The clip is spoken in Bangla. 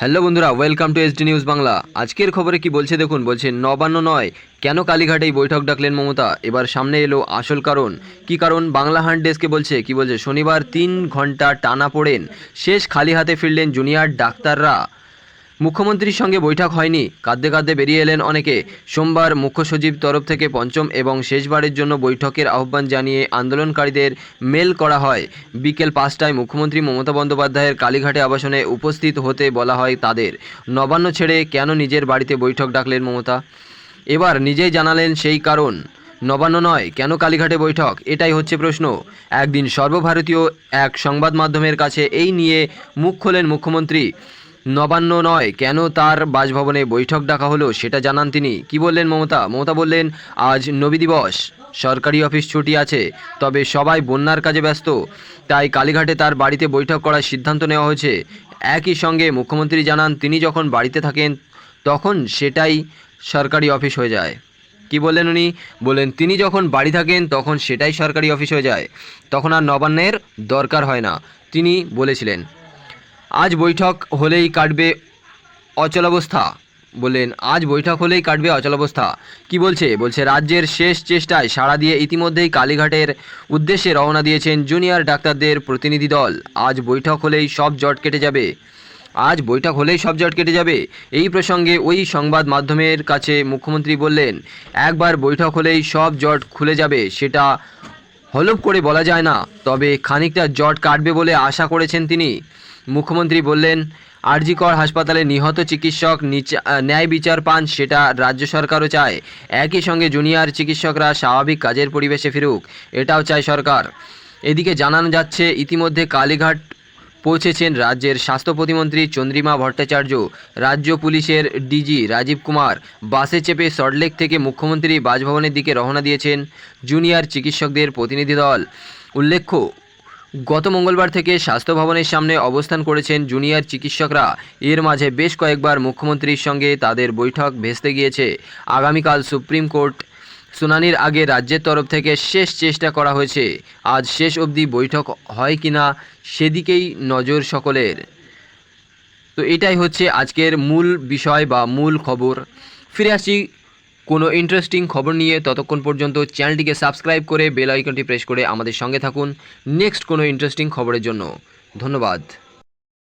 হ্যালো বন্ধুরা welcome to SD news Bangla আজকের খবরে কি বলছে দেখুন, বলছে নবান্ন নয়, কেন কালীঘাটেই বৈঠক ডাকলেন মমতা? এবার সামনে এলো আসল কারণ। কি কারণ? বাংলা হান্ট ডেস্কে বলছে, কি বলছে? শনিবার তিন ঘণ্টা টানা পড়েন, শেষ খালি হাতে ফিরলেন জুনিয়র ডাক্তাররা। মুখ্যমন্ত্রীর সঙ্গে বৈঠক হয়নি। কাঁদতে কাঁদতে বেরিয়ে এলেন অনেকে। সোমবার মুখ্য সচিব তরফ থেকে পঞ্চম এবং শেষবারের জন্য বৈঠকের আহ্বান জানিয়ে আন্দোলনকারীদের মেল করা হয়। বিকেল পাঁচটায় মুখ্যমন্ত্রী মমতা বন্দ্যোপাধ্যায়ের কালীঘাটে আবাসনে উপস্থিত হতে বলা হয় তাদের। নবান্ন ছেড়ে কেন নিজের বাড়িতে বৈঠক ডাকলেন মমতা? এবার নিজেই জানালেন সেই কারণ। নবান্ন নয়, কেন কালীঘাটে বৈঠক? এটাই হচ্ছে প্রশ্ন। একদিন সর্বভারতীয় এক সংবাদ মাধ্যমের কাছে এই নিয়ে মুখ খোলেন মুখ্যমন্ত্রী। নবান্ন নয়, কেন তার বাসভবনে বৈঠক ডাকা হলো সেটা জানান তিনি। কি বললেন মমতা? মমতা বললেন, আজ নবী দিবস, সরকারি অফিস ছুটি আছে, তবে সবাই বন্যার কাজে ব্যস্ত। তাই কালীঘাটে তার বাড়িতে বৈঠক করার সিদ্ধান্ত নেওয়া হয়েছে। একই সঙ্গে মুখ্যমন্ত্রী জানান, তিনি যখন বাড়িতে থাকেন, তখন সেটাই সরকারি অফিস হয়ে যায়। কি বললেন উনি? বললেন, তিনি যখন বাড়ি থাকেন, তখন সেটাই সরকারি অফিস হয়ে যায়। তখন আর নবান্নের দরকার হয় না। তিনি বলেছিলেন। আজ বৈঠক হলেই কাটবে অচলাবস্থা বললেন, আজ বৈঠক হলেই কাটবে অচলাবস্থা কি বলছে? বলছে, রাজ্যের শেষ চেষ্টায় সাড়া দিয়ে ইতিমধ্যেই কালীঘাটের উদ্দেশ্যে রওনা দিয়েছেন জুনিয়র ডাক্তারদের প্রতিনিধি দল। আজ বৈঠক হলেই সব জট কেটে যাবে। আজ বৈঠক হলেই সব জট কেটে যাবে। এই প্রসঙ্গে ওই সংবাদ মাধ্যমের কাছে মুখ্যমন্ত্রী বললেন, একবার বৈঠক হলেই সব জট খুলে যাবে, সেটা হলফ করে বলা যায় না, তবে খানিকটা জট কাটবে বলে আশা করেছেন তিনি। মুখ্যমন্ত্রী বললেন, আরজিকর হাসপাতালে নিহত চিকিৎসক ন্যায় বিচার পান সেটা রাজ্য সরকারও চায়। একই সঙ্গে জুনিয়র চিকিৎসকরা স্বাভাবিক কাজের পরিবেশে ফিরুক, এটাও চায় সরকার। এদিকে জানানো যাচ্ছে, ইতিমধ্যে কালীঘাট পৌঁছেছেন রাজ্যের স্বাস্থ্য প্রতিমন্ত্রী চন্দ্রিমা ভট্টাচার্য, রাজ্য পুলিশের ডিজি রাজীব কুমার, বাসে চেপে সল্টলেক থেকে মুখ্যমন্ত্রী বাসভবনের দিকে রওনা দিয়েছেন জুনিয়র চিকিৎসকদের প্রতিনিধি দল। উল্লেখ্য, গত মঙ্গলবার থেকে স্বাস্থ্য ভবনের সামনে অবস্থান করেছেন জুনিয়র চিকিৎসকরা। এর মাঝে বেশ কয়েকবার মুখ্যমন্ত্রীর সঙ্গে তাদের বৈঠক ভেস্তে গিয়েছে। আগামীকাল সুপ্রিম কোর্ট শুনানির আগে রাজ্যের তরফ থেকে শেষ চেষ্টা করা হয়েছে। আজ শেষ অবধি বৈঠক হয় কিনা সেদিকেই নজর সকলের। তো এটাই হচ্ছে আজকের মূল বিষয় বা মূল খবর। ফিরে আসি কোনো ইন্টারেস্টিং খবর নিয়ে। ততক্ষণ পর্যন্ত চ্যানেলটিকে সাবস্ক্রাইব করে বেল আইকনটি প্রেস করে আমাদের সঙ্গে থাকুন। নেক্সট কোনো ইন্টারেস্টিং খবরের জন্য। ধন্যবাদ।